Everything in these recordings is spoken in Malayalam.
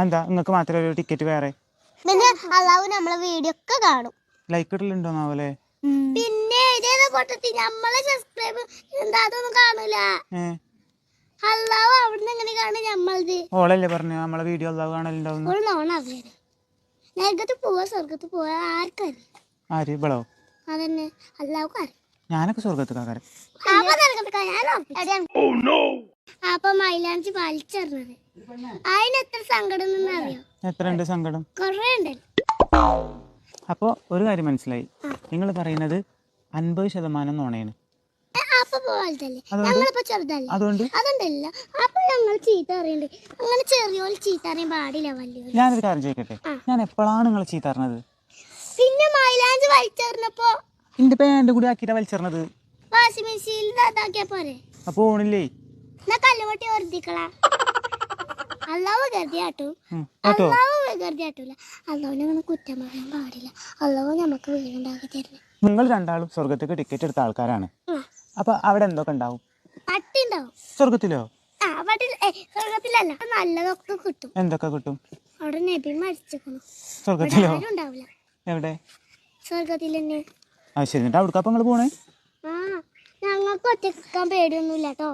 എന്താ നിങ്ങൾക്ക് മാത്രമേ ഒരു ടിക്കറ്റ് വേറെ? പിന്നെ അള്ളാഹു നമ്മളെ വീഡിയോ ഒക്കെ കാണും ലൈക്ക് ഇടലുണ്ടോന്നാവല്ലേ പിന്നെ പൊട്ടത്തി? നമ്മളെ സബ്സ്ക്രൈബ് എന്താ അതൊന്നും കാണൂല. ഏ? അള്ളാഹു അവിടുന്ന് എങ്ങനെ കാണും നമ്മളത് ഓളല്ലേ പറഞ്ഞു നമ്മളെ വീഡിയോ നരകത്ത് പോവാ സ്വർഗത്ത് പോവാ ആർക്കറിയാം ആര്? ഇവളോ? അതന്നെ. അറിയാം ഞാനൊക്കെ ഉറപ്പിച്ചു. അപ്പൊ മൈലാഞ്ചി വലിച്ചെറിഞ്ഞത് അതിന് എത്ര സങ്കടം എത്ര ഉണ്ട് സങ്കടം? കൊറേ ഉണ്ടല്ലോ ഒരു കാര്യം മനസ്സിലായി. നിങ്ങൾ പറയുന്നത് അൻപത് ശതമാനം നോണയാണ് അപ്പൊ അതുകൊണ്ട്? അപ്പൊ ഞാനൊരു കാര്യം ചോദിക്കട്ടെ? ഞാൻ എപ്പോഴാണ് നിങ്ങൾ ചീത്ത അറിഞ്ഞത് പിന്നെ മൈലാഞ്ചി വലിച്ചെറിഞ്ഞപ്പോ എന്റെ പാന്റെ കൂടി ആക്കിയിട്ടാണ് വലിച്ചെറിഞ്ഞത്? വാഷിംഗ് മെഷീനിൽ അതാക്കിയ പോരെ. അപ്പൊ ഓണില്ലേ? എന്നാ കല്ലുപൊട്ടി വർദ്ധിക്കളാ അള്ളാവ് കേട്ടോ? അള്ളാവ് ഗതിയാട്ടൂല അള്ളാവിനെ അങ്ങനെ കുറ്റം പറയാൻ പാടില്ല. അള്ളാവ് നമുക്ക് വീടുണ്ടാക്കി തരുന്നു. നിങ്ങൾ രണ്ടാളും സ്വർഗത്തേക്ക് ടിക്കറ്റ് എടുത്ത ആൾക്കാരാണ്. അപ്പൊ അവിടെ എന്തൊക്കെ ഉണ്ടാവും? പട്ടി ഉണ്ടാവും. സ്വർഗത്തിലോ സ്വർഗത്തിലല്ല നല്ലതൊക്കെ കിട്ടും. എന്തൊക്കെ കിട്ടും? അവിടെ നബി മരിച്ചേക്കണം. സ്വർഗത്തിലോ എവിടെ? സ്വർഗത്തിൽ തന്നെ. ആ ശരി. എന്നിട്ട് അവിടേക്ക് അപ്പം നിങ്ങൾ പോണേ? ആ ഞങ്ങൾക്ക് ഒറ്റക്കാൻ പേടിയൊന്നുമില്ല കേട്ടോ.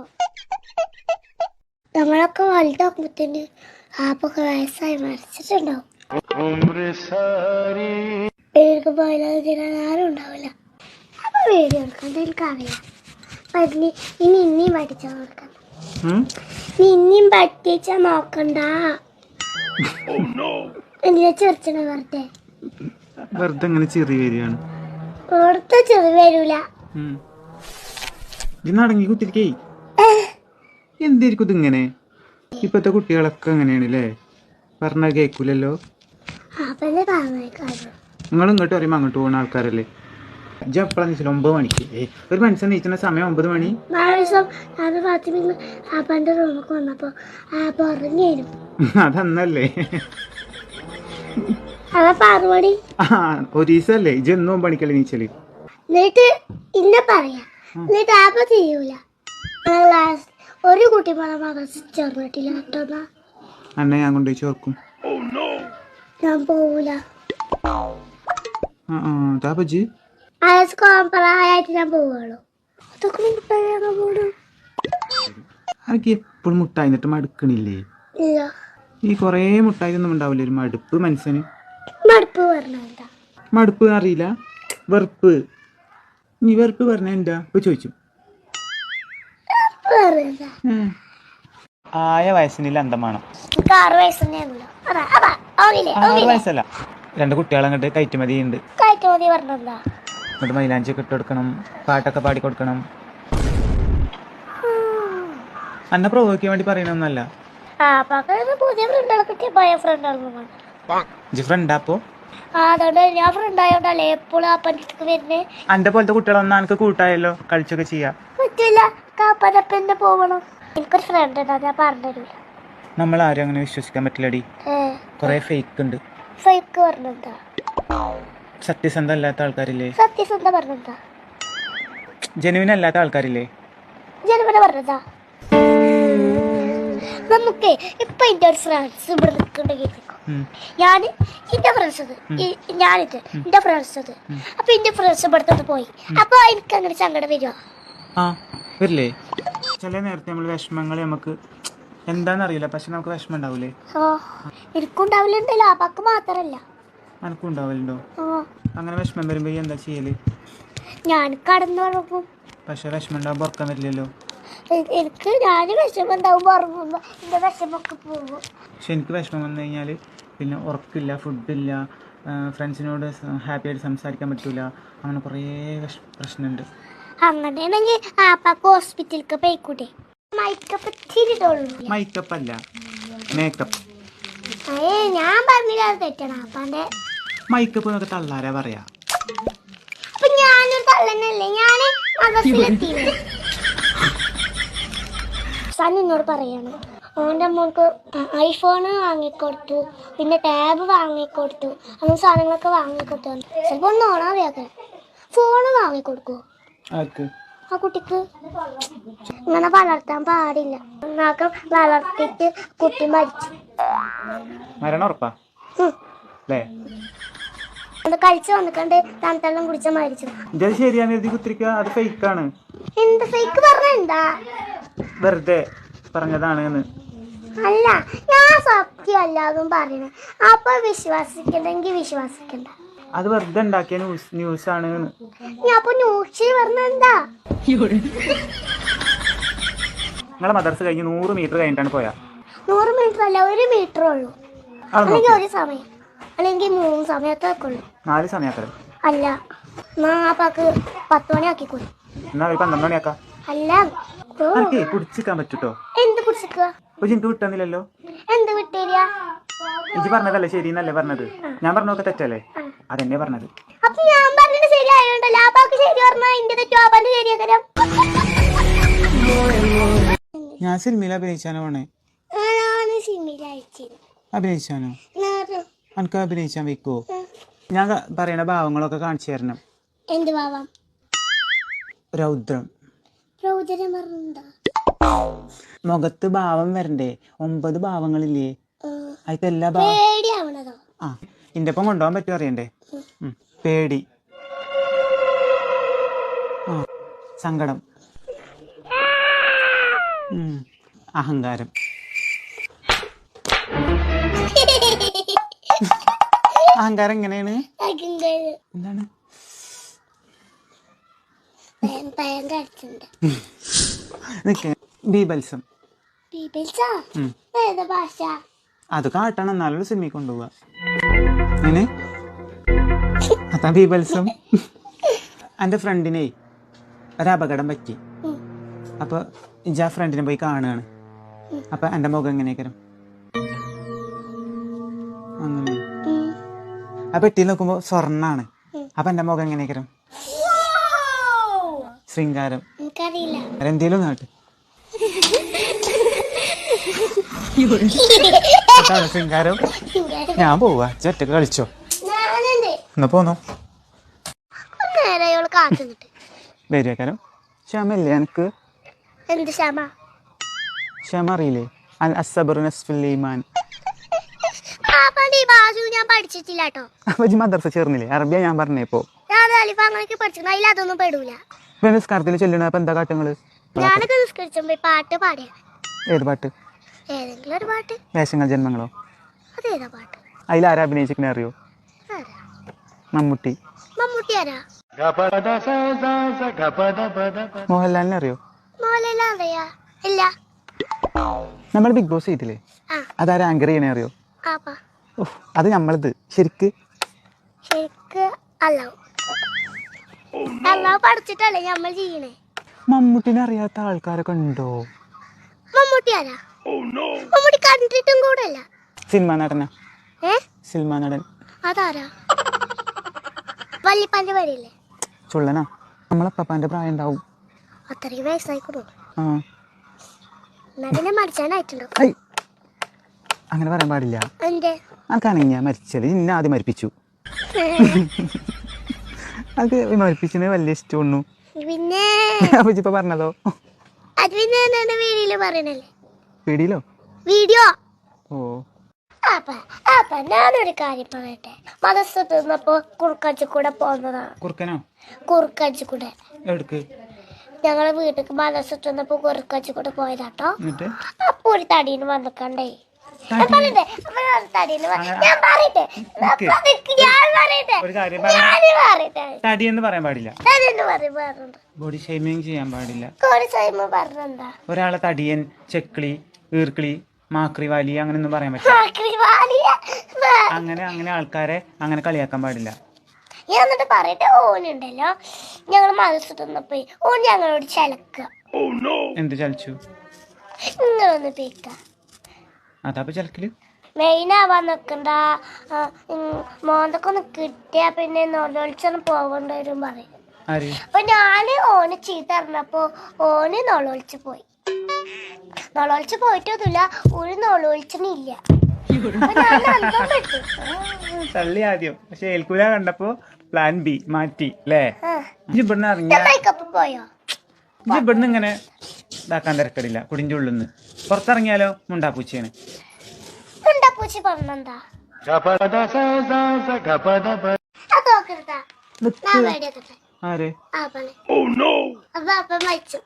നമ്മളൊക്കെ വലുതാക്കുമ്പത്തിന് ആപ്പൊക്കെ വയസ്സായി മരിച്ചിട്ടുണ്ടാവും. പേർക്ക് പോയാൽ ആരും ഉണ്ടാവില്ല. അപ്പൊ വീഡിയോ എടുക്കണ്ട എനിക്കറിയാം അപ്പൊ ഇനി ഇനി ഇനിയും പഠിച്ചാൽ നീ ഇനിയും പഠിച്ചാ നോക്കണ്ട. എന്തിനാ ചെറിച്ചണ വെറുതെ? വെറുതെ അങ്ങനെ ചെറിയ വരികയാണ്. ഓർത്ത ചെറി വരൂല. ഇന്ന് അടങ്ങി കുത്തിരിക്കേ. എന്തായിരിക്കും ഇതിങ്ങനെ? ഇപ്പോഴത്തെ കുട്ടികളൊക്കെ അങ്ങനെയാണ് അല്ലേ പറഞ്ഞാൽ കേൾക്കൂലല്ലോ നിങ്ങൾ ഇങ്ങോട്ട് പറയുമ്പോൾ അങ്ങോട്ട് പോകുന്ന ആൾക്കാരല്ലേ? ഇജ്ജ് ഒമ്പത് മണിക്ക്? ഒരു മനുഷ്യൻ നീച്ചുന്ന സമയം ഒമ്പത് മണി. അതന്നല്ലേ? ഒരു ദിവസമല്ലേ ഇജ്ജ് എന്നും ഒമ്പത് മണിക്കല്ലേ നീച്ചൽ? എന്നിട്ട് ഇന്ന പറയാ. എന്നിട്ട് ആപ്പ ചെയ്യൂല ഒരു കുട്ടി ചേർന്നിട്ടില്ല കേട്ടോന്നാ അന്നെ ഞാൻ കൊണ്ടുപോയി ചോർക്കും ഞാൻ പോവൂല. ആ ആ അതാ പജ്ജ് അയസ് കോമ്പറായിട്ട് ഞാൻ പോവുള്ളൂ. അതൊക്കെ മുട്ടാണ് പോടും എനിക്ക് എപ്പോഴും മുട്ടായി എന്നിട്ട് മടുക്കണില്ലേ? ഈ കുറേ മുട്ടായി ഒന്നും ഉണ്ടാവില്ല ഒരു മടുപ്പ് മനസ്സിന്? മടുപ്പ് പറഞ്ഞാ മടുപ്പ് അറിയില്ല. വെറുപ്പ്. നീ വെറുപ്പ് പറഞ്ഞ എന്താ? ഇപ്പൊ ചോദിച്ചു. ആയ വയസ്സിനില്ല അന്തമാണ് ആറ് വയസ്സല്ല. രണ്ട് കുട്ടികളെ അങ്ങോട്ട് കയറ്റുമതി ഉണ്ട് എന്നിട്ട് മൈലാഞ്ചി ഒക്കെ ഇട്ട് കൊടുക്കണം പാട്ടൊക്കെ പാടി കൊടുക്കണം. അന്നെ പ്രവോക്കാൻ വേണ്ടി പറയണമെന്നല്ല അപ്പോ ഞാൻ എപ്പോഴും വരുന്നേ? അന്റെ പോലത്തെ കുട്ടികളൊന്നും എനിക്ക് കൂട്ടായല്ലോ കളിച്ചൊക്കെ ചെയ്യാ. പറ്റില്ല കാപ്പനപ്പന്നെ പോവണം. എനിക്കൊരു ഫ്രണ്ട് ഉണ്ട്? ഞാൻ ഞാൻ പറഞ്ഞില്ല നമ്മൾ ആരും അങ്ങനെ വിശ്വസിക്കാൻ പറ്റില്ലടി. കുറെ ഫേക്ക് ഉണ്ട്. ഫേക്ക് പറഞ്ഞെന്താ? സത്യസന്ധ അല്ലാത്ത ആൾക്കാരില്ലേ? സത്യസന്ധ പറഞ്ഞെന്താ? ജനുവിൻ അല്ലാത്ത ആൾക്കാരില്ലേ? ജനുവിനെ പറഞ്ഞതാ? നമുക്ക് ഇപ്പൊ എന്റെ ഒരു ഫ്രണ്ട്സ് ഇവിടെ നിൽക്കുന്നുണ്ടെങ്കിൽ. ഞാൻ എന്റെ ഫ്രണ്ട്സ് ഞാനിത്. എന്റെ ഫ്രണ്ട്സ് അത്. അപ്പൊ എന്റെ ഫ്രണ്ട്സ് ഇവിടുത്തെ പോയി. അപ്പൊ എനിക്ക് അങ്ങനെ സങ്കടം വരുമോ ആ. വരില്ലേ? ചില നേരത്തെ നമ്മൾ വിഷമങ്ങൾ നമുക്ക് എന്താണെന്നറിയില്ല പക്ഷെ നമുക്ക് വിഷമം ഉണ്ടാവൂലേ? ആ എനിക്കുണ്ടാവില്ലുണ്ടല്ലോ അപ്പക്ക് മാത്രല്ല. അനക്കും ഉണ്ടാവലുണ്ടോ? അങ്ങനെ വിഷമം വരുമ്പോ എന്താ ചെയ്യൽ? ഞാൻ കടന്നു ഉറങ്ങും. പക്ഷെ വിഷമം ഉണ്ടാകുമ്പോൾ ഉറക്കാൻ വരില്ലല്ലോ? എനിക്ക് ഞാൻ വിഷമം ഉണ്ടാവുമ്പോ ഉറങ്ങുമ്പോ എന്റെ വിഷമൊക്കെ പോകും. പക്ഷെ എനിക്ക് വിഷമം വന്നു കഴിഞ്ഞാൽ പിന്നെ ഉറക്കില്ല ഫുഡില്ല ഫ്രണ്ട്സിനോട് ഹാപ്പി ആയിട്ട് സംസാരിക്കാൻ പറ്റൂല. അങ്ങനെ കുറേ പ്രശ്നമുണ്ട് അങ്ങനെയാണെങ്കിൽ ആപ്പാക്ക് ഹോസ്പിറ്റലിലേക്ക് പോയിക്കൂടെ. മൈക്കപ്പ് തിരിട്ടുള്ളൂ മൈക്കപ്പ് അല്ല മേക്കപ്പ് ഏ ഞാൻ പറഞ്ഞില്ല അത് തെറ്റണം. അപ്പാന്റെ മൈക്കപ്പ് എന്നൊക്കെ തള്ളാരാ പറയാ? അപ്പൊ ഞാനൊരു തള്ളനല്ലേ? ഞാൻ മദർസിലെത്തിയില്ലേ സൺ എന്നോട് പറയാണ് ഓന്റെ മോൾക്ക് ഐഫോണ് വാങ്ങിക്കൊടുത്തു പിന്നെ ടാബ് വാങ്ങിക്കൊടുത്തു അങ്ങനെ സാധനങ്ങളൊക്കെ വാങ്ങിക്കൊടുത്തു. ചിലപ്പോൾ ഒന്ന് ഓണാറിയാക്ക ഫോണ് വാങ്ങിക്കൊടുക്കുവോ? ആർക്ക് ആ കുട്ടിക്ക്. ഇങ്ങനെ വളർത്താൻ പാടില്ല. എന്നാക്ക് വളർത്തിട്ട് കുട്ടി മരിച്ചു. മരണം ഉറപ്പാ. അല്ലേ അത് കഴിച്ചു വന്നിക്കണ്ട് തണുത്തെല്ലാം കുടിച്ച മരിച്ചു. ഇതത് ശരിയാന്ന് എഴുതി കുത്തിരിക്കുക അത് ഫേക്കാണ് എന്ത് ഫേക്ക് പറഞ്ഞ വെറുതെ പറഞ്ഞതാണ് എന്ന്. അല്ല ഞാൻ സത്യം അല്ലാതും പറയണേ. അപ്പൊ വിശ്വസിക്കണ്ടെങ്കിൽ വിശ്വസിക്കണ്ട. അത് വെറുതെ ഉണ്ടാക്കിയ ന്യൂസ് ന്യൂസ് ആണ് നിങ്ങളെ മദർസ് കഴിഞ്ഞ് നൂറ് മീറ്റർ കഴിഞ്ഞിട്ടാണ് പോയാ. നൂറ് മീറ്റർ അല്ല ഒരു മീറ്റർ ഉള്ളൂ. അല്ലെങ്കിൽ ഒരു സമയം. അല്ലെങ്കിൽ മൂന്ന് സമയത്തൊക്കെ ഉള്ളൂ നാല് സമയത്തരം അല്ല നാപ്പാക്ക് പത്ത് മണി ആക്കിക്കോളൂ എന്നാ പന്ത്രണ്ട് മണിയാക്കാ. അല്ല കുടിച്ചിക്കാൻ പറ്റൂട്ടോ? എന്ത് പിടിച്ചിക്കുക ഇപ്പൊ എനിക്ക് വിട്ടന്നില്ലല്ലോ. എന്ത് വിട്ടേരിയ? ഇജി പറഞ്ഞതല്ലേ ശരി എന്നല്ലേ പറഞ്ഞത്? ഞാൻ പറഞ്ഞൊക്കെ തെറ്റല്ലേ? അതെന്നെ പറഞ്ഞത്. അപ്പൊ ഞാൻ പറഞ്ഞത് ശരിയായോണ്ടല്ലോ? അപ്പാക്ക് ശരി പറഞ്ഞാ എന്റെ തെറ്റോ? അപ്പാന്റെ ശരിയാക്കരം? ഞാൻ സിനിമയിൽ അഭിനയിച്ചാനോ വേണേ അഭിനയിച്ചാനോ? എനിക്ക് അഭിനയിച്ചാൻ വെക്കോ? ഞാൻ പറയണ ഭാവങ്ങളൊക്കെ കാണിച്ചു തരണം. എന്ത് ഭാവം? രൗദ്രം. പറഞ്ഞിട്ടുണ്ടോ മുഖത്ത് ഭാവം വരണ്ടേ? ഒമ്പത് ഭാവങ്ങളില്ലേ? അതിൽ എല്ലാ പേടിയാവണതോ? ആ ഇന്റെ ഒപ്പം കൊണ്ടുപോകാൻ പറ്റും അറിയണ്ടേ? പേടി. ആ സങ്കടം. അഹങ്കാരം. അഹങ്കാരം എങ്ങനെയാണ്? എന്താണ്? നിക്ക്. ബീബൽസം? ഉം. ഏതാ ഭാഷ? അത് കാട്ടണം എന്നാലും സിനിമ കൊണ്ടുപോവാ അങ്ങനെ അതാ ബീബൽസം. എന്റെ ഫ്രണ്ടിനെ ഒരപകടം പറ്റി. ഉം. അപ്പൊ ഇജ് ആ ഫ്രണ്ടിനെ പോയി കാണുകയാണ്. അപ്പൊ എന്റെ മുഖം എങ്ങനെയൊക്കെ അങ്ങനെ. ആ പെട്ടി നോക്കുമ്പോ സ്വർണാണ്. അപ്പൊ എന്റെ മുഖം എങ്ങനെയൊക്കെ ശൃംഗാരം. എന്തേലും നാട്ട് അതാണ് ശൃംഗാരം ഞാൻ പോവാ. ചെറ്റക്ക് കളിച്ചോ? എന്നാ പോന്നോ. വരുവക്കാരം ക്ഷമല്ലേ എനിക്ക്? ക്ഷമ അറിയില്ലേ? അൽ മദ്രസ ചേർന്നില്ലേ? അറബിയ ഞാൻ പറഞ്ഞപ്പോ ഇപ്പോ. നിസ്കാരത്തിൽ ചെല്ലണ അപ്പൊ എന്താ കാട്ടങ്ങൾ? ഞാനൊക്കെ നിസ്കരിച്ചുമ്പോ പാട്ട് പാടിയ. ഏത് പാട്ട്? ഏതെങ്കിലും ഒരു പാട്ട്. വേഷങ്ങൾ ജന്മങ്ങളോ? അതേതാ പാട്ട്? അതിൽ ആരാ അഭിനയിച്ചിരിക്കണേ അറിയോ മമ്മൂട്ടി. മമ്മൂട്ടി ആരാ? മോഹൻലാലിനെ അറിയോ? മോഹൻലാൽ അറിയാ. ഇല്ല. നമ്മൾ ബിഗ് ബോസ് ചെയ്തില്ലേ? അതാരാ ആങ്കർ ചെയ്യണേ അറിയോ? അത് നമ്മളത് ശരിക്ക്? ശരിക്ക് പഠിച്ചിട്ടല്ലേ നമ്മൾ ചെയ്യണേ? മമ്മൂട്ടിനെ അറിയാത്ത ആൾക്കാരൊക്കെ ഉണ്ടോ? മമ്മൂട്ടി ആരാ? മമ്മൂട്ടി കണ്ടിട്ടും കൂടല്ല. സിനിമ നടന? സിനിമ നടൻ. അതാരാ? വല്യപ്പാന്റെ പേരില്ലേ? ചുള്ളനാ. നമ്മളപ്പപ്പാന്റെ പ്രായം ഉണ്ടാവും. അത്രയും വയസ്സായിക്കണു നടനെ മരിച്ചാനായിട്ടുണ്ടോ? അങ്ങനെ പറയാൻ പാടില്ല. അനക്കാണെങ്കിൽ ഞാൻ മരിച്ചത് ഇന്ന ആദ്യം മരിപ്പിച്ചു. അത് മരിപ്പിച്ചതിന് വലിയ ഇഷ്ടമൊന്നു പിന്നെ? അപ്പൊ പറഞ്ഞതോ? അത് പിന്നെ വീടിൽ വീഡിയോയിൽ പറയണല്ലേ? പിടിയിലോ? വീഡിയോ. ഓ. അപ്പ അപ്പ ഞാനൊരു കാര്യം പറയട്ടെ. മനസ്സ് തിന്നപ്പോ കുറുക്കഞ്ചി കൂടെ പോകുന്നതാണ് കുറുക്കനോ? കുറുക്കഞ്ചി കൂടെ. എടുക്ക് ഞങ്ങളെ വീട്ടിൽ മനസ്സ് തിന്നപ്പോ കുറുക്കഞ്ചി കൂടെ പോയതാട്ടോ. അപ്പൊ ഒരു തടീന് വന്നിക്കണ്ടേ. ഞാൻ പറയട്ടെ ഞാൻ പറയട്ടെ. അപ്പൊ നിക്ക് ഞാൻ പറയട്ടെ. ഒരു കാര്യം ഞാൻ പറയട്ടെ. തടി എന്ന് പറയാൻ പാടില്ല. പറയും ബോഡി ചെയ്യാൻ പാടില്ല. ഒരു സൈമ പറഞ്ഞെന്താ? ഒരാളെ തടിയൻ ചെക്കിളി ഈർക്കിളി മാക്രി വാലി അങ്ങനെയൊന്നും പറയാൻ പറ്റില്ല. അങ്ങനെ അങ്ങനെ ആൾക്കാരെ അങ്ങനെ കളിയാക്കാൻ പാടില്ല. ഞാൻ എന്നിട്ട് പറയട്ടെ ഓനുണ്ടല്ലോ. ഞങ്ങൾ മദർസ് പോയി. ഓൻ ഞങ്ങളോട് ചലക്കുക എന്ത് ചലച്ചു? നിങ്ങളൊന്ന് പേക്ക അതാപ്പ ചലക്കൽ. മെയിനാവാൻ നിക്കണ്ട. ആ, ഉം, മോന്തൊക്കെ ഒന്ന് കിട്ടിയാ പിന്നെ നൊളൊളിച്ചൊന്ന് പോകേണ്ട വരും പറയും. ആര്? അപ്പൊ ഞാൻ ഓന് ചീത്ത അറിഞ്ഞപ്പോ ഓന് നൊളൊളിച്ച് പോയി. നൊളൊളിച്ച് പോയിട്ടൊന്നുമില്ല. ഒരു നൊളൊളിച്ചനില്ല തള്ളി ആദ്യം. പക്ഷെ ഏൽക്കൂല കണ്ടപ്പോ പ്ലാൻ ബി മാറ്റി അല്ലേ ഇവിടുന്ന് ഇറങ്ങിയ പോയോ? ഇവിടുന്ന് ഇങ്ങനെ ഇതാക്കാൻ തിരക്കടില്ല കുടിന്റെ ഉള്ളിൽ നിന്ന് പുറത്തിറങ്ങിയാലോ? മുണ്ടാപ്പൂച്ചയാണ്. മുണ്ടാപ്പൂച്ചി പറഞ്ഞെന്താ? ആര്? അപ്പൊ മരിച്ചു.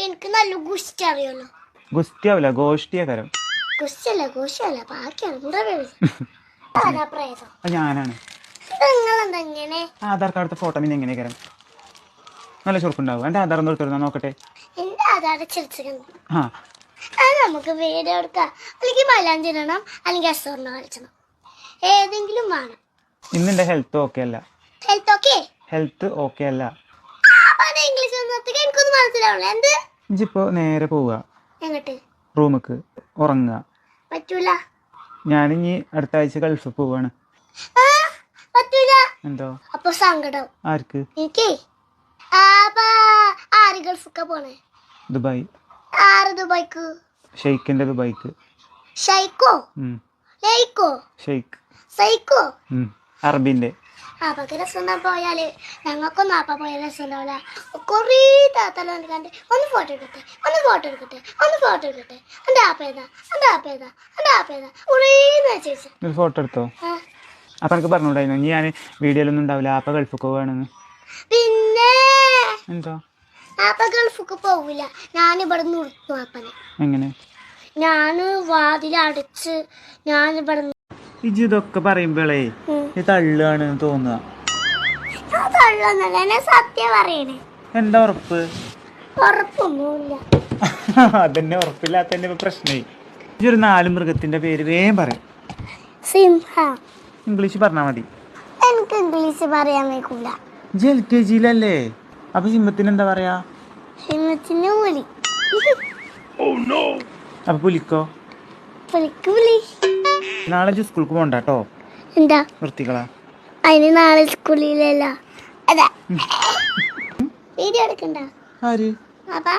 എനിക്ക് നല്ല ഗുസ്റ്റി അറിയുള്ളൂ ഗുസ്തി ആവില്ല ഗോഷ്ടിയാ കരം. ഗുസ്റ്റല്ല ഗോഷ്ടിയല്ല ബാക്കിയാണ് എന്താ ആരാ പ്രേതം. അത് ഞാനാണ്. നിങ്ങളെന്താ ഇങ്ങനെ? ആധാർ കാർഡ് ഫോട്ടോ പിന്നെ എങ്ങനെ കരം? നല്ല ചുരുക്കുണ്ടാവും എന്റെ ആധാർ ഒന്ന് എടുത്തിരുന്നാ നോക്കട്ടെ. എന്റെ ആധാർ ചിരിച്ചിരുന്നു ആ. അത് നമുക്ക് വീഡിയോ എടുക്കാം. അല്ലെങ്കിൽ മലാഞ്ചി ഇടണം അല്ലെങ്കിൽ അസോറിന് കളിച്ചണം. ഏതെങ്കിലും വേണം. ഇന്നെന്റെ ഹെൽത്ത് ഓക്കെ അല്ല. ഹെൽത്ത് ഓക്കെ ഹെൽത്ത് ഓക്കെ അല്ല. അത് ഇംഗ്ലീഷ് എനിക്കൊന്നും മനസ്സിലാവില്ല എന്ത്? ഇജ്ജിപ്പോൾ നേരെ പോവുക. റൂമിക്ക് ഉറങ്ങുക. പറ്റൂല. ഞാനിനി അടുത്ത ആഴ്ച ഗൾഫ് പോവാണ്. എന്തോ? അപ്പൊ സങ്കടം. ആർക്ക്? എനിക്കേ? ആര് ഗൾഫൊക്കെ പോണേ? ദുബായ്. ആറ് ദുബായ്ക്ക്? ഷെയ്ക്കിന്റെ ദുബായ്ക്ക്. ഷൈക്കോ ലൈക്കോ ഷെയ്ക്ക് സൈക്കോ ഉം. അറബിന്റെ ആപ്പക്ക് രസം പോയാൽ ഞങ്ങൾക്കൊന്നും അപ്പ പോയ രസം ഉണ്ടാവില്ല കുറേ താത്തല കണ്ട് ഒന്ന് ഫോട്ടോ എടുക്കട്ടെ ഒന്ന് ഫോട്ടോ എടുക്കട്ടെ ഒന്ന് ഫോട്ടോ എടുക്കട്ടെ. എന്റെ ആപ്പ ഏതാ? എന്റെ ആപ്പ ഏതാ? എന്റെ ആപ്പ ഏതാ? കുറേ ചോദിച്ചു ഫോട്ടോ എടുത്തോ? അപ്പൊ എനിക്ക് പറഞ്ഞോണ്ടായിരുന്നു ഇനി ഞാൻ വീഡിയോയിലൊന്നും ഉണ്ടാവില്ല ആപ്പ ഗൾഫൊക്കെ വേണമെന്ന് പിന്നെ എന്തോ? ആപ്പ ഗൾഫിക്ക് പോവില്ല ഞാനിവിടെ നിർത്തും ആപ്പനെ എങ്ങനെ? ഞാൻ വാതിലടച്ച് ഞാനിവിടെ ഇജ്ജ് ഇതൊക്കെ പറയുമ്പോഴേ നീ തള്ളുകയാണ് തോന്നുക. എന്താ ഉറപ്പ്? അതന്നെ ഉറപ്പില്ലാത്തതിന്റെ പ്രശ്നേ. ഇജ്ജ് ഒരു നാല് മൃഗത്തിന്റെ പേര് വേഗം പറയാം സിംഹ. ഇംഗ്ലീഷ് പറഞ്ഞാ മതി. എനിക്ക് ഇംഗ്ലീഷ് പറയാൻ വയ്ക്കൂല. ജി എൽ കെ ജിയിലല്ലേ? അപ്പൊ സിംഹത്തിന് എന്താ പറയാ? സിംഹത്തിന് പുലി അപ്പൊ പുലിക്കോ? പുലിക്ക് വിളി. നാളെ സ്കൂൾക്ക് പോണ്ട കേട്ടോ എന്താ? വൃത്തികളാ. അതിന് നാളെ സ്കൂളിലല്ല അതാ. വീഡിയോ എടുക്കണ്ട? ആര്? അപ്പാ.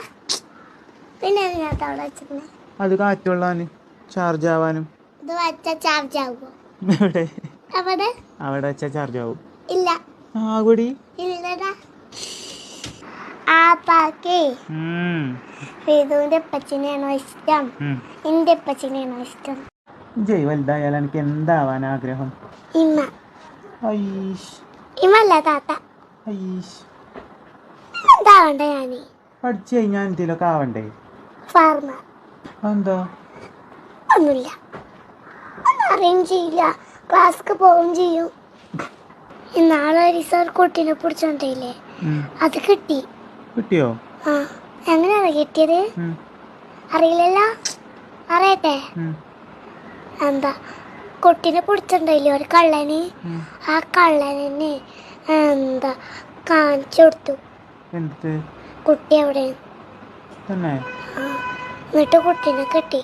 പിന്നെ അവിടെ വെച്ചിരുന്നേ? അത് കാറ്റുള്ളാന് ചാർജ് ആവാനും. ഇത് വച്ച ചാർജ് ആവുമോ എവിടെ? അവിടെ? അവിടെ വെച്ചാൽ ചാർജ് ആവും. ഇല്ല. ആ കൂടി ഇല്ലടാ. ആപ്പാക്കേ. ഫിദുവിന്റെ ഇഷ്ടം. എന്റെ അപ്പച്ചനെയാണോ ഇഷ്ടം? ജയ് വലുതായാൽ എനിക്ക് എന്താവാൻ ആഗ്രഹം? ഇമ്മ. ഐഷ് ഇമ്മല്ല താത്ത. ഐഷ് എന്താവണ്ട ഞാൻ പഠിച്ചു കഴിഞ്ഞാൽ എന്തെങ്കിലുമൊക്കെ ആവണ്ടേ? ഫാർമർ എന്താ? ഒന്നുമില്ല. ഒന്നും അറിയുകയും ചെയ്യില്ല. ക്ലാസ്സിക്ക് പോവുകയും ചെയ്യും. ഇന്നാളെ ഒരു കുട്ടീനെ അത് കിട്ടി. കിട്ടിയോ? ആ. എങ്ങനെയാണ് കിട്ടിയത്? ഉം. അറിയില്ലല്ലോ? അറിയട്ടെ. എന്താ കുട്ടീനെ പിടിച്ചിട്ടുണ്ടല്ലോ ഒരു കള്ളന്? ആ കള്ളനെ എന്താ കാണിച്ചു കൊടുത്തു. കുട്ടി എവിടെ തന്നെ? എന്നിട്ട് കുട്ടീനെ കിട്ടി.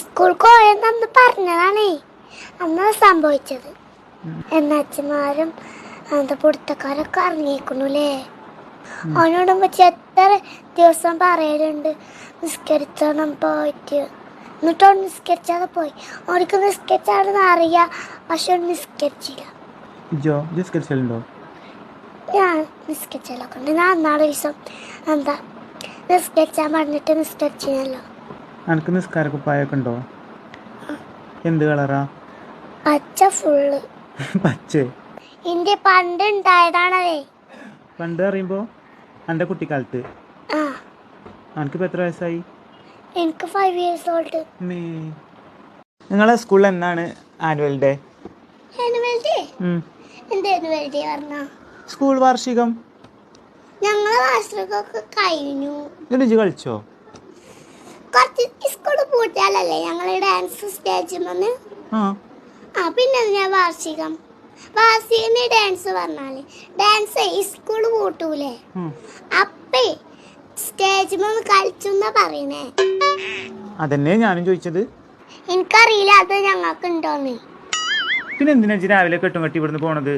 സ്കൂൾ പോയെന്ന് പറഞ്ഞതാണേ അന്ന് സംഭവിച്ചത്. എന്നച്ഛന്മാരും എന്താ പിടുത്തക്കാരൊക്കെ ഇറങ്ങിയിരിക്കണല്ലേ അവനോട് പറ്റി എത്ര ദിവസം പറയലുണ്ട്? നിസ്കരിച്ചോണം പോയിട്ട്. എന്നിട്ട് അവൻ നിസ്കരിച്ചാതെ പോയി. അവർക്ക് നിസ്കരിച്ചാണെന്ന് അറിയാ. പക്ഷെ അവൻ നിസ്കരിച്ചില്ല. ഇജോ ജിസ്കരിച്ചലുണ്ടോ ഞാൻ നിസ്കരിച്ചല്ലൊക്കെ ഉണ്ട് ഞാൻ നാളെ ദിവസം എന്താ? നിസ്കരിച്ചാൻ പറഞ്ഞിട്ട് നിസ്കരിച്ചില്ലല്ലോ. അനക്ക് നിസ്കാര കുപ്പായൊക്കെ ഉണ്ടോ? എന്ത് കളറാ? പച്ച ഫുള്ള്. പച്ച. എന്റെ പണ്ട് ഉണ്ടായതാണതേ. പണ്ട് അറിയുമ്പോൾ എന്റെ കുട്ടിക്കാലത്ത്. ആ. എനിക്കിപ്പോൾ എത്ര വയസ്സായി? എനിക്ക് ഫൈവ് ഇയേഴ്സ് ഓൾഡ് നിങ്ങളെ സ്കൂളിൽ എന്നാണ് ആനുവൽ ഡേ ആനുവൽ ഡേ എന്ത് ആനുവൽ ഡേ പറഞ്ഞ? സ്കൂൾ വാർഷികം? ഞങ്ങളെ വാർഷികമൊക്കെ കഴിഞ്ഞു. എന്നിട്ട് കളിച്ചോ? കുറച്ച് സ്കൂൾ പൂട്ടിയാലല്ലേ ഞങ്ങളെ ഡാൻസ് സ്റ്റേജിൽ വന്ന് ആ. പിന്നെ ഞാൻ വാർഷികം. വാർഷികം ഡാൻസ് പറഞ്ഞാൽ. ഡാൻസ് സ്കൂൾ പൂട്ടൂലേ. അപ്പേ സ്റ്റേജിൽ വന്ന് കളിച്ചു എന്നാ പറയണേ. അതന്നെ ഞാനും ചോദിച്ചത്. എനിക്കറിയില്ല അത് ഞങ്ങൾക്ക് ഉണ്ടോന്ന് പിന്നെ എന്തിനാ ഇജ്ജ് രാവിലെ കെട്ടും കെട്ടി ഇവിടുന്ന് പോണത്?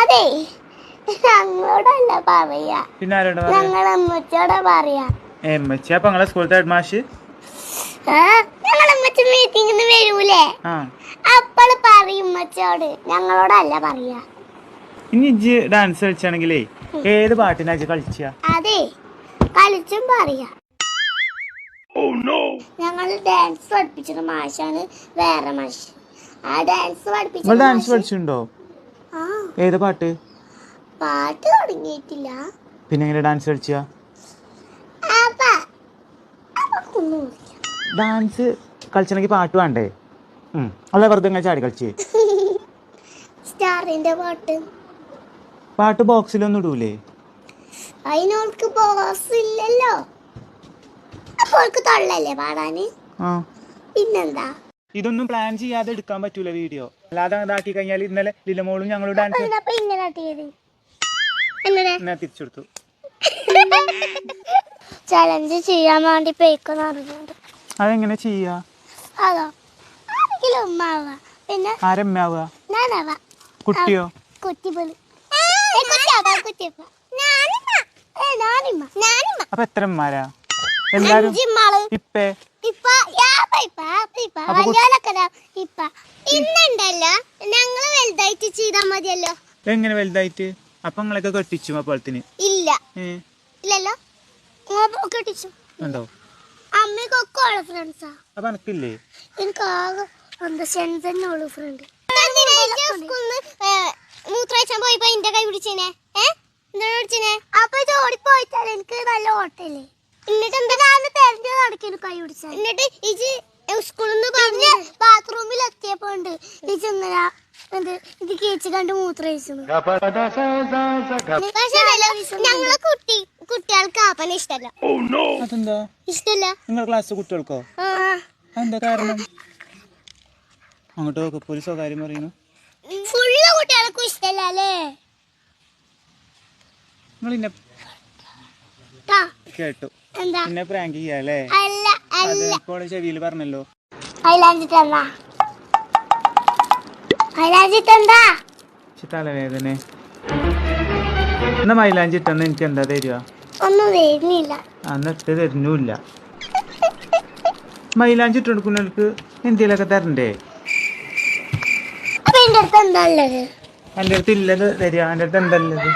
അതെ ഞങ്ങളോടല്ല പറയാ. പിന്നെ ആരോട് ഞങ്ങൾ അമ്മച്ചോടെ പറയാ. എമ്മച്ചി അപ്പൊ നിങ്ങളെ സ്കൂളത്തെ ഹെഡ് മാഷ്? ഞങ്ങൾ അമ്മച്ച മീറ്റിങ്ങിന് വരൂലേ? ആ. അപ്പോൾ പറയും ഉമ്മച്ചോട് ഞങ്ങളോടല്ല പറയാ. ഇനി ഇജ്ജ് ഡാൻസ് കളിച്ചാണെങ്കിലേ ഏത് പാട്ടിനാ ഇജ്ജ് കളിച്ചാ? അതെ. കളിച്ചും പറയാ. ഞങ്ങൾ ഡാൻസ് പഠിപ്പിച്ചത് മാഷാണ് വേറെ മാഷ്. ആ ഡാൻസ് പഠിപ്പിച്ച ഡാൻസ് പഠിച്ചിട്ടുണ്ടോ? ആ. ഏത് പാട്ട്? പാട്ട് തുടങ്ങിയിട്ടില്ല. പിന്നെ എങ്ങനെ ഡാൻസ് കളിച്ച? ഡാൻസ് കളിച്ചണെങ്കിൽ പാട്ട് വേണ്ടേ. അല്ല വെറുതെ ഇങ്ങനെ ചാടി കളിച്ചേ. സ്റ്റാറിന്റെ പാട്ട്. പാട്ട് ബോക്സിലൊന്നും ഇടൂലേ? അതിനോൾക്ക് ബോസ് ഇല്ലല്ലോ അപ്പൊ അവൾക്ക് തൊള്ളല്ലേ പാടാന്? പിന്നെന്താ? ഇതൊന്നും പ്ലാൻ ചെയ്യാതെ എടുക്കാൻ പറ്റൂല വീഡിയോ അല്ലാതെ ഇതാക്കി കഴിഞ്ഞാൽ ഇന്നലെ ലിലമോളും ഞങ്ങളും ഡാൻസ് ഇങ്ങനെ തിരിച്ചെടുത്തു ചലഞ്ച് ചെയ്യാൻ വേണ്ടി പേക്കുന്ന അറിഞ്ഞുണ്ട് അതെങ്ങനെ ചെയ്യാ? അതോ? ആരെങ്കിലും ഉമ്മാവ? പിന്നെ? ആരമ്മാവുക ഞാനാവാ. കുട്ടിയോ? കുട്ടി പോലും കുട്ടിയാവാ ഞാനിമ്മ ഞാനിമ്മ അപ്പൊ എത്ര ഉമ്മാരാ എല്ലാരും ഇപ്പേ? ഇന്നുണ്ടല്ലോ ഞങ്ങൾ വലുതായിട്ട് ചെയ്താ മതിയല്ലോ. എങ്ങനെ വലുതായിട്ട്? അപ്പൊ നിങ്ങളൊക്കെ കെട്ടിച്ചു അപ്പോഴത്തിന്? ഇല്ല. ഇല്ലല്ലോ? കെട്ടിച്ചു. ഉണ്ടോ? അമ്മക്കൊക്കെ ഉള്ള ഫ്രണ്ട്സാ അപ്പൊ എനക്കില്ലേ എനിക്ക് ആകെ എന്താ സെൻസ് തന്നെ ഉള്ളു ഫ്രണ്ട് മൂത്രാഴ്ച പോയപ്പോ എന്റെ കൈ പിടിച്ചേനെ? എന്താണ് പിടിച്ചേനെ അപ്പൊ ഇത് ഓടിപ്പോയിട്ടാൽ എനിക്ക് നല്ല ഓട്ടല്ലേ എന്നിട്ട് എന്താ തെരഞ്ഞു നടക്കുന്നു കൈ പിടിച്ച. എന്നിട്ട് ഇജ് സ്കൂളിൽ നിന്ന് പറഞ്ഞ് ബാത്റൂമിൽ എത്തിയപ്പോ ഉണ്ട്. ഇജ് ഇന്നലെ എന്ത് ഇത് കേച്ച് കണ്ട് മൂത്രഴിച്ചു ഞങ്ങളെ കുട്ടി കുട്ടികൾക്ക് ആപ്പന ഇഷ്ടല്ല. അതെന്താ? ഇഷ്ടല്ല. നിങ്ങളുടെ ക്ലാസ് കുട്ടികൾക്കോ? എന്താ കാരണം? അങ്ങോട്ട് പോലീസോ പോലീസ് സ്വകാര്യം പറയുന്നു ഫുള്ള് കുട്ടികൾക്കും ഇഷ്ടല്ല അല്ലേ? നിങ്ങൾ ഇന്നെ കേട്ടു. പിന്നെ പ്രാങ്ക് ചെയ്യാല്ലേ അത് അല്ല? ഇപ്പോൾ ചെവിയിൽ പറഞ്ഞല്ലോ. തലവേദന. എന്നാ മൈലാഞ്ചി ഇട്ടെന്ന് എനിക്ക് എന്താ തരുക ഒന്നും എന്നിട്ട് തരുന്നില്ല മൈലാഞ്ചി ഇട്ട് കൊടുക്കുന്നവർക്ക് എന്തെങ്കിലുമൊക്കെ തരണ്ടേ? അപ്പൊ എന്റെ അടുത്ത് എന്താ ഉള്ളത്? എന്റെ അടുത്ത് ഇല്ലത് തരിക എന്റെ അടുത്ത് എന്താ ഉള്ളത്?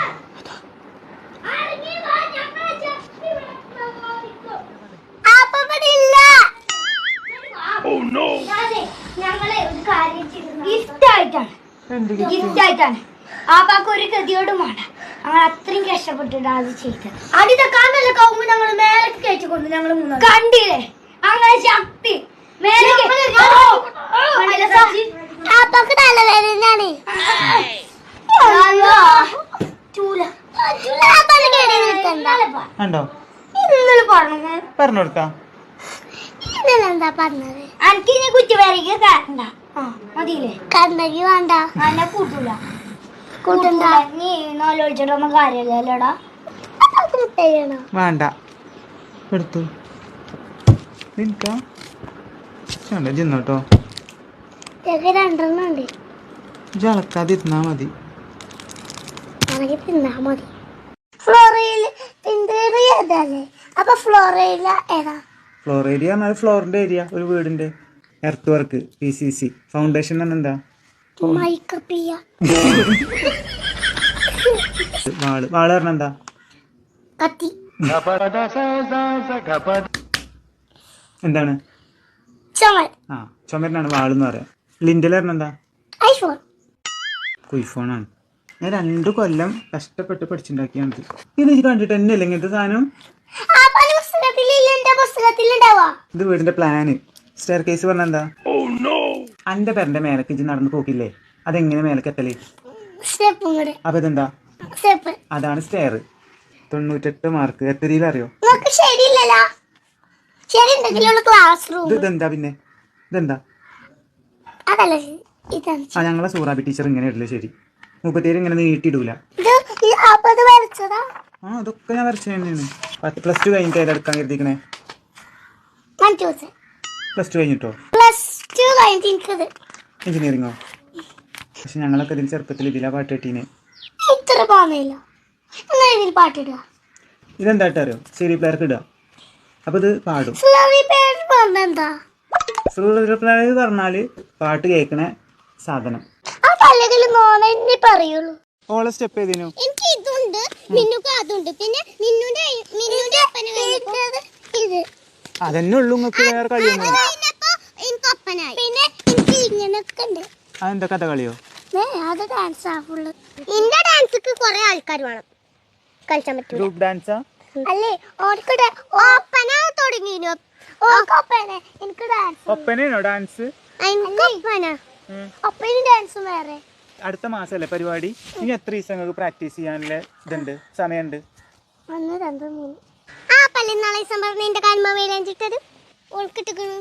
എന്ത് ഗിഫ്റ്റ് ആയിട്ടാണ് ആപ്പാക്ക് ഒരു ഗതിയോടും വേണ്ട. ഞങ്ങൾ അത്രയും കഷ്ടപ്പെട്ടിട്ട് അത് ചെയ്തത്. അടിത കാണല്ല കൗമ്പ് ഞങ്ങൾ മേലേക്ക് കയറ്റിക്കൊണ്ട് ഞങ്ങൾ കണ്ടില്ലേ? അങ്ങനെ ശക്തി ആപ്പാക്ക് നല്ല വേദനയാണ്. ഉണ്ടോ ഇന്നലെ പറഞ്ഞു പറഞ്ഞു. കൊടുക്കാം ഇന്നലെ എന്താ പറഞ്ഞത്? എനിക്ക് ഇനി വരയ്ക്ക് കണ്ട മതിയില്ലേ? കണ്ടെങ്കി വേണ്ട. എന്നെ കൂട്ടൂല. കൂട്ടണ്ട നീ നോലോചിച്ചിട്ടൊന്നും കാര്യമില്ലല്ലോടാ വേണ്ട. എടുത്തു. നിൽക്കാ. വേണ്ട ചെന്നോട്ടോ ഇതൊക്കെ രണ്ടെണ്ണം ഉണ്ട്. ജളക്കാതിരുന്നാ മതി. തിന്നാ മതി. ഫ്ലോറയിൽ ഇന്റീരിയർ ഏതല്ലേ അപ്പൊ ഫ്ലോറയിൽ ഏതാ? ഫ്ലോർ ഏരിയ ഫ്ലോറിന്റെ ഏരിയ ഒരു വീടിന്റെ earth work P C C foundation എന്താ? വാൾ. വാൾ പറഞ്ഞ എന്താ? കത്തി. എന്താണ്? ആ ചുമരനാണ് വാളെന്ന് പറയാം. ലിൻഡൽ പറഞ്ഞ എന്താ? കുയ്ഫോണാണ് ഞാൻ രണ്ടു കൊല്ലം കഷ്ടപ്പെട്ട് പഠിച്ചുണ്ടാക്കിയാണിത് ഇത്. എനിക്ക് കണ്ടിട്ട് തന്നെയല്ലേ ഇങ്ങനത്തെ സാധനം? ഇത് വീടിന്റെ പ്ലാന് സ്റ്റെയർ കേസ് പറഞ്ഞ എന്താ അന്റെ പേരന്റെ മേലക്ക് ഇജ്ജ് നടന്ന് പോക്കില്ലേ? അതെങ്ങനെ മേലക്ക് എത്തൽ? സ്റ്റെപ്പും കൂടെ അപ്പൊ ഇതെന്താ? സ്റ്റെപ്പ് അതാണ് സ്റ്റെയർ തൊണ്ണൂറ്റെട്ട് മാർക്ക് എത്ര അറിയോ? ഇതെന്താ പിന്നെ? ഇതെന്താ? ആ ഞങ്ങളെ സൂറാബി ടീച്ചർ ഇങ്ങനെ ഇടില്ല ശരി. മുപ്പത്തേര് ഇങ്ങനെ നീട്ടിയിടൂല ആ അതൊക്കെ ഞാൻ വരച്ചു തന്നെയാണ് പ്ലസ് ടു കഴിഞ്ഞിട്ട് എടുക്കാൻ കരുതിക്കണേ? പ്ലസ് ടു കഴിഞ്ഞിട്ടോ? പ്ലസ് ടു കഴിഞ്ഞിട്ട് എനിക്കത് എഞ്ചിനീയറിങ്ങോ? പക്ഷെ ഞങ്ങളൊക്കെ ഇതിൽ ചെറുപ്പത്തിൽ ഇതിലാ പാട്ട് കെട്ടീനെ. ഇത്ര പോകുന്നില്ല എന്നാ ഇതിൽ പാട്ടിടുക ഇതെന്താ ഇട്ട് അറിയോ? സി പ്ലെയർക്ക് ഇടുക അപ്പൊ ഇത് പാടും. സ്ലറി പേര് പറഞ്ഞെന്താ സി പ്ലെയർ പറഞ്ഞാൽ പാട്ട് കേൾക്കണ സാധനം. പറയുള്ളൂ. ഓളെ സ്റ്റെപ്പ് ഏതിനു എനിക്ക് ഇതുണ്ട് മിന്നുക്ക് അതുണ്ട്. പിന്നെ മിന്നുന്റെ മിന്നുന്റെ ഒപ്പന ഇത്. അതന്നെ ഉള്ളു നിങ്ങൾക്ക് വേറെ കളിയൊന്നും. പിന്നെ എനിക്ക് ഉണ്ട് അതെന്താ കഥ കളിയോ? അത് ഡാൻസ് ആ ഫുള്ള് ഇന്റെ ഡാൻസിക്ക് കുറെ ആൾക്കാർ വേണം. കളിച്ചാൻ ഗ്രൂപ്പ് ഡാൻസാ അല്ലേ? തുടങ്ങിനു. ഒപ്പന എനിക്ക് ഡാൻസ് ഒപ്പനയാണോ ഡാൻസ് എനിക്ക് ഒപ്പന. ഒപ്പന ഡാൻസ് വേറെ. അടുത്ത മാസമല്ലേ പരിപാടി? ഇനി എത്ര ദിവസം പ്രാക്ടീസ് ചെയ്യാനുള്ള ഇതുണ്ട്? സമയമുണ്ട്? ഒന്ന് രണ്ട് മൂന്ന്. ആ പല്ലിനാളെ സംഭവം നിന്റെ കാൽമ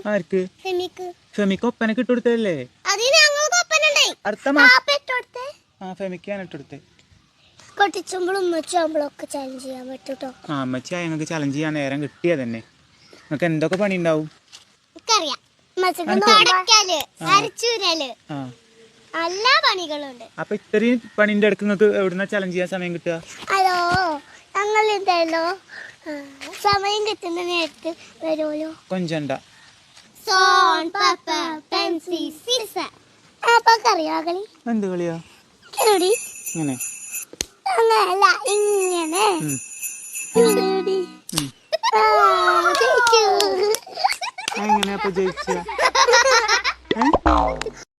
ആർക്ക്? ഫെമിക്ക് ഫെമിക്ക് ഒപ്പന ഇട്ടുകൊടുത്തതല്ലേ അതിന് ഞങ്ങൾക്ക് ഒപ്പന ഉണ്ടായി അടുത്ത മാസം പാപ്പിട്ടോടുത്ത് ആ ഫെമിക്കാണ് ഇട്ടുകൊടുത്തത് കൊട്ടിച്ചുമ്പോഴും ഉമ്മച്ചുമ്പോഴും ഒക്കെ ചാലഞ്ച് ചെയ്യാൻ പറ്റൂട്ടോ ആ അമ്മച്ചി ഞങ്ങൾക്ക് ചലഞ്ച് ചെയ്യാൻ നേരം കിട്ടിയ തന്നെ. നിങ്ങൾക്ക് എന്തൊക്കെ പണി ഉണ്ടാവും എല്ലാ പണികളുണ്ട്. അപ്പൊ ഇത്രയും പണിന്റെ അടുക്ക് നിങ്ങൾക്ക് എവിടുന്ന ചലഞ്ച് ചെയ്യാൻ സമയം കിട്ടുക? ഹലോ ഞങ്ങൾ എന്തായാലോ സമയം കിട്ടുന്ന നേരത്ത് വരുമല്ലോ. കൊഞ്ചണ്ട. സോൺ പപ്പ പെൻസിൽ സിസ അപ്പൊക്കറിയോ കളി? എന്ത് കളിയാ? എടി. ഇങ്ങനെ. അങ്ങനല്ല ഇങ്ങനെ. ജയിച്ചു. എങ്ങനെയാ ജയിച്ച?